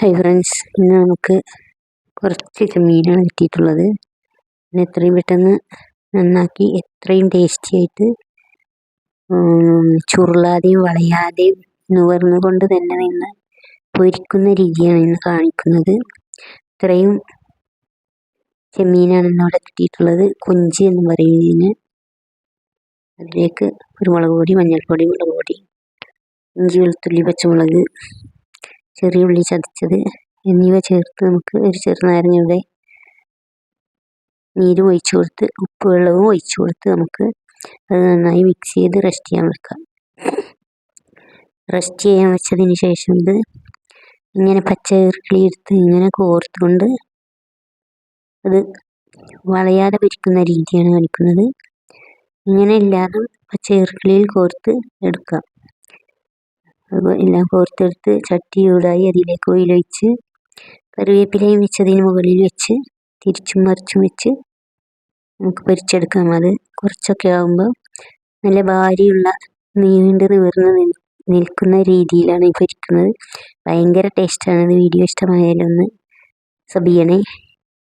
Hi friends ഇന്ന് നമുക്ക് കുറച്ച് ചെമ്മീനാണ് കിട്ടിയിട്ടുള്ളത്. പിന്നെ എത്രയും പെട്ടെന്ന് നന്നാക്കി എത്രയും ടേസ്റ്റി ആയിട്ട് ചുരുളാതെയും വളയാതെയും നുവർന്നുകൊണ്ട് തന്നെ നിന്ന് പൊരിക്കുന്ന രീതിയാണ് ഇന്ന് കാണിക്കുന്നത്. ഇത്രയും ചെമ്മീനാണ് ഇന്നിവിടെ കിട്ടിയിട്ടുള്ളത്. കൊഞ്ചി എന്ന് പറയുന്നതിന് അതിലേക്ക് കുരുമുളക് പൊടി മഞ്ഞൾപ്പൊടി മുളക് പൊടി ഇഞ്ചി വെളുത്തുള്ളി പച്ചമുളക് ചെറിയ ഉള്ളി ചതച്ചത്. എന്നിവ ചേർത്ത് നമുക്ക് ഒരു ചെറുനാരങ്ങയുടെ നീരും ഒഴിച്ചു കൊടുത്ത് ഉപ്പ് വെള്ളവും ഒഴിച്ചു കൊടുത്ത് നമുക്ക് അത് നന്നായി മിക്സ് ചെയ്ത് റെസ്റ്റ് ചെയ്യാൻ വെക്കാം. റെസ്റ്റ് ചെയ്യാൻ വെച്ചതിന് ശേഷം ഇത് ഇങ്ങനെ പച്ച ഈർക്കിളി എടുത്ത് ഇങ്ങനെ കോർത്തുകൊണ്ട് അത് വളയാതെ പിരിക്കുന്ന രീതിയാണ് കാണിക്കുന്നത്. ഇങ്ങനെ ഇല്ലാതെ പച്ച ഈർക്കിളിയിൽ കോർത്ത് എടുക്കാം. എല്ലാം കോർത്തെടുത്ത് ചട്ടി ചൂടായി അതിലേക്ക് ഓയിലൊഴിച്ച് കറിവേപ്പിലയും വെച്ചതിന് മുകളിൽ വെച്ച് തിരിച്ചും മറിച്ചും വെച്ച് നമുക്ക് പൊരിച്ചെടുക്കാം. അത് കുറച്ചൊക്കെ ആകുമ്പോൾ നല്ല ഭാരിയുള്ള നീണ്ട് നിവർന്ന് നിൽക്കുന്ന രീതിയിലാണ് പൊരിക്കുന്നത്. ഭയങ്കര ടേസ്റ്റാണ് വീഡിയോ ഇഷ്ടമായാലൊന്ന് സബിയണേ